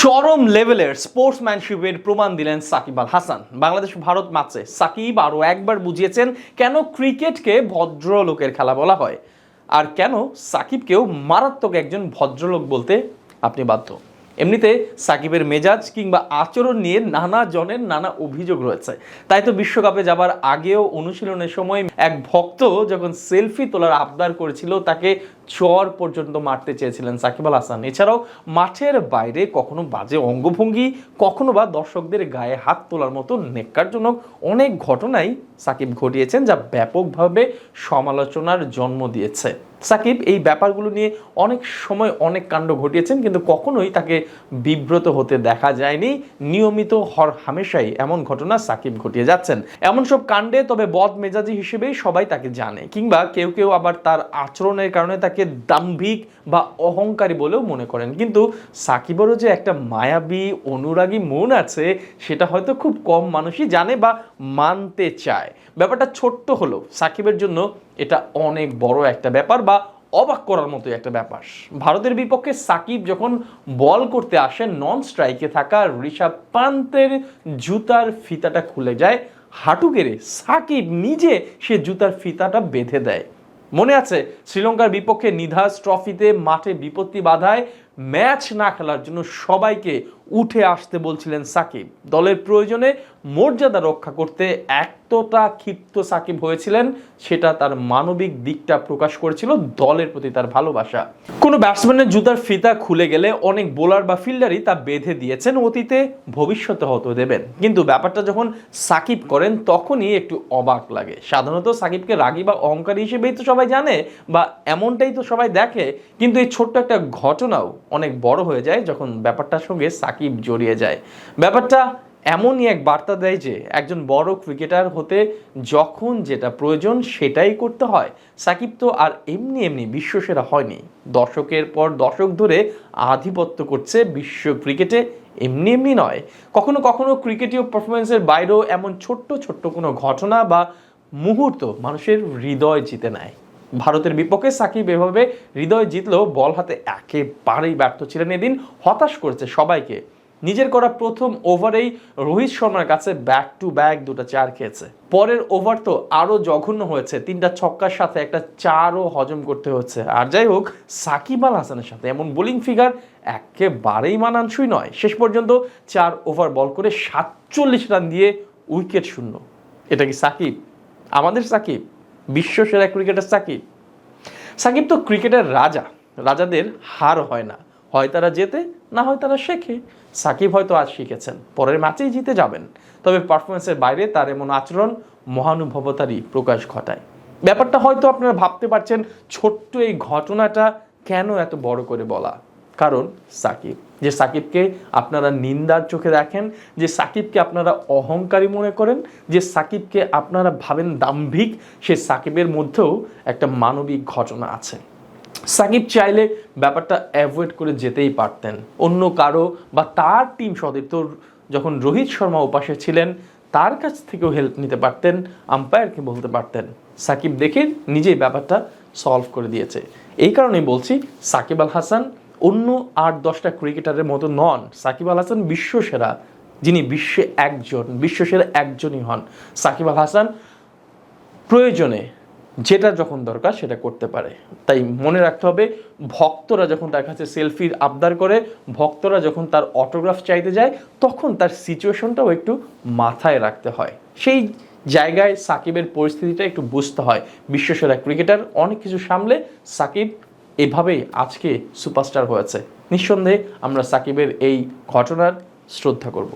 চরম লেভেলের স্পোর্টসম্যানশিপের প্রমাণ দিলেন সাকিব আল হাসান। বাংলাদেশ, ভারত ম্যাচে সাকিব আরও একবার বুঝিয়েছেন কেন ক্রিকেটকে ভদ্রলোকের খেলা বলা হয়। আর কেন সাকিবকেও মারাত্মক একজন ভদ্রলোক বলতে আপনি বাধ্য? এমনিতে সাকিবের মেজাজ কিংবা আচরণ নিয়ে নানা জনের নানা অভিযোগ রয়েছে। তাই তো বিশ্বকাপে যাবার আগেও অনুশীলনের সময় এক ভক্ত যখন সেলফি তোলার আবদার করেছিল, তাকে চর পর্যন্ত মারতে চেয়েছিলেন সাকিব আল হাসান। এছাড়াও মাঠের বাইরে কখনো বাজে অঙ্গভঙ্গি, কখনো বা দর্শকদের গায়ে হাত তোলার মতো নেককারজনক অনেক ঘটনাই সাকিব ঘটিয়েছেন, যা ব্যাপকভাবে সমালোচনার জন্ম দিয়েছে। সাকিব এই ব্যাপারগুলো নিয়ে অনেক সময় অনেক কাণ্ড ঘটিয়েছেন, কিন্তু কখনোই তাকে বিব্রত হতে দেখা যায়নি। নিয়মিত হর হামেশাই এমন ঘটনা সাকিব ঘটিয়ে যাচ্ছেন। এমন সব কাণ্ডে তবে বদ মেজাজি হিসেবেই সবাই তাকে জানে, কিংবা কেউ কেউ আবার তার আচরণের কারণে তাকে দাম্ভিক বা অহংকারী বলেও মনে করেন। কিন্তু সাকিবেরও যে একটা মায়াবী, অনুরাগী মন আছে, সেটা হয়তো খুব কম মানুষই জানে বা মানতে চায়। ব্যাপারটা ছোট্ট হলো। সাকিবের জন্য এটা অনেক বড় একটা ব্যাপার বা অবাক করার মতো একটা ব্যাপার। ভারতের বিপক্ষে সাকিব যখন বল করতে আসেন নন স্ট্রাইকে থাকা ঋষভ পান্তের জুতার ফিতাটা খুলে যায়, হাঁটু গেড়ে সাকিব নিজে সে জুতার ফিতাটা বেঁধে দেয়। মনে আছে, শ্রীলঙ্কার বিপক্ষে নিধাস ট্রফিতে মাঠে বিপত্তি বাধায় ম্যাচ না খেলার জন্য সবাইকে উঠে আসতে বলছিলেন সাকিব। দলের প্রয়োজনে মর্যাদা রক্ষা করতে এতটা ক্ষিপ্ত সাকিব হয়েছিলেন, সেটা তার মানবিক দিকটা প্রকাশ করেছিল, দলের প্রতি তার ভালোবাসা। কোনো ব্যাটসম্যানের জুতার ফিতা খুলে গেলে অনেক বোলার বা ফিল্ডারই তা বেঁধে দিয়েছেন, অতীতে ভবিষ্যতে হয়তো দেবেন। কিন্তু ব্যাপারটা যখন সাকিব করেন, তখনই একটু অবাক লাগে। সাধারণত সাকিবকে রাগী বা অহংকারী হিসেবেই তো সবাই জানে বা এমনটাই তো সবাই দেখে, কিন্তু এই ছোট্ট একটা ঘটনাও অনেক বড় হয়ে যায় যখন ব্যাপারটার সঙ্গে সাকিব জড়িয়ে যায়। ব্যাপারটা এমনই এক বার্তা দেয় যে, একজন বড় ক্রিকেটার হতে যখন যেটা প্রয়োজন সেটাই করতে হয়। সাকিব তো আর এমনি এমনি বিশ্বসেরা হয়নি। দশকের পর দশক ধরে আধিপত্য করছে বিশ্ব ক্রিকেটে, এমনি এমনি নয়। কখনো কখনো ক্রিকেটীয় পারফরমেন্সের বাইরেও এমন ছোট্ট ছোট্ট কোনো ঘটনা বা মুহূর্ত মানুষের হৃদয় জিতে নেয়। ভারতের বিপক্ষে সাকিব এভাবে হৃদয় জিতলেও বল হাতে একেবারেই ব্যর্থ ছিলেন এদিন। হতাশ করেছে সবাইকে। নিজের করা প্রথম ওভারেই রোহিত শর্মার কাছে ব্যাক টু ব্যাক দুটো চার খেয়েছে। পরের ওভার তো আরও জঘন্য হয়েছে। তিনটা ছক্কার সাথে একটা চারও হজম করতে হচ্ছে। আর যাই হোক, সাকিব আল হাসানের সাথে এমন বোলিং ফিগার একেবারেই মানানসই নয়। শেষ পর্যন্ত চার ওভার বল করে সাতচল্লিশ রান দিয়ে উইকেট শূন্য। এটা কি সাকিব? আমাদের সাকিব? বিশ্বসেরা ক্রিকেটার সাকিব। সাকিব তো ক্রিকেটের রাজা। রাজাদের হার হয় না। হয় তারা জেতে, না হয় তারা শেখে। সাকিব হয়তো আজ শিখেছেন। পরের ম্যাচেই জিতে যাবেন। তবে পারফরমেন্সের বাইরে তার এমন আচরণ মহানুভবতারই প্রকাশ ঘটায়। ব্যাপারটা হয়তো আপনারা ভাবতে পারছেন, ছোট্ট এই ঘটনাটা কেন এত বড় করে বলা? কারণ সাকিব। যে সাকিবকে আপনারা নিন্দার চোখে দেখেন, যে সাকিবকে আপনারা অহংকারী মনে করেন, যে সাকিবকে আপনারা ভাবেন দাম্ভিক, সে সাকিবের মধ্যেও একটা মানবিক ঘটনা আছে। সাকিব চাইলে ব্যাপারটা অ্যাভয়েড করে যেতেই পারতেন। অন্য কারও বা তার টিম সতীর্থ যখন রোহিত শর্মা উপাসে ছিলেন, তার কাছ থেকেও হেল্প নিতে পারতেন আম্পায়ারকে বলতে পারতেন। সাকিব দেখে নিজেই ব্যাপারটা সলভ করে দিয়েছে। এই কারণেই বলছি, সাকিব আল হাসান অন্য আট দশটা ক্রিকেটারের মতো নন সাকিব আল হাসান বিশ্বসেরা, যিনি বিশ্বে একজন, বিশ্বসেরা একজনই হন। সাকিব আল হাসান প্রয়োজনে যেটা যখন দরকার সেটা করতে পারে। তাই মনে রাখতে হবে, ভক্তরা যখন তার কাছে সেলফির আবদার করে, ভক্তরা যখন তার অটোগ্রাফ চাইতে যায়, তখন তার সিচুয়েশনটাও একটু মাথায় রাখতে হয়। সেই জায়গায় সাকিবের পরিস্থিতিটা একটু বুঝতে হয়। বিশ্বসেরা ক্রিকেটার, অনেক কিছু সামলে সাকিব এভাবেই আজকে সুপারস্টার হয়েছে। নিঃসন্দেহে আমরা সাকিবের এই ঘটনার শ্রদ্ধা করব।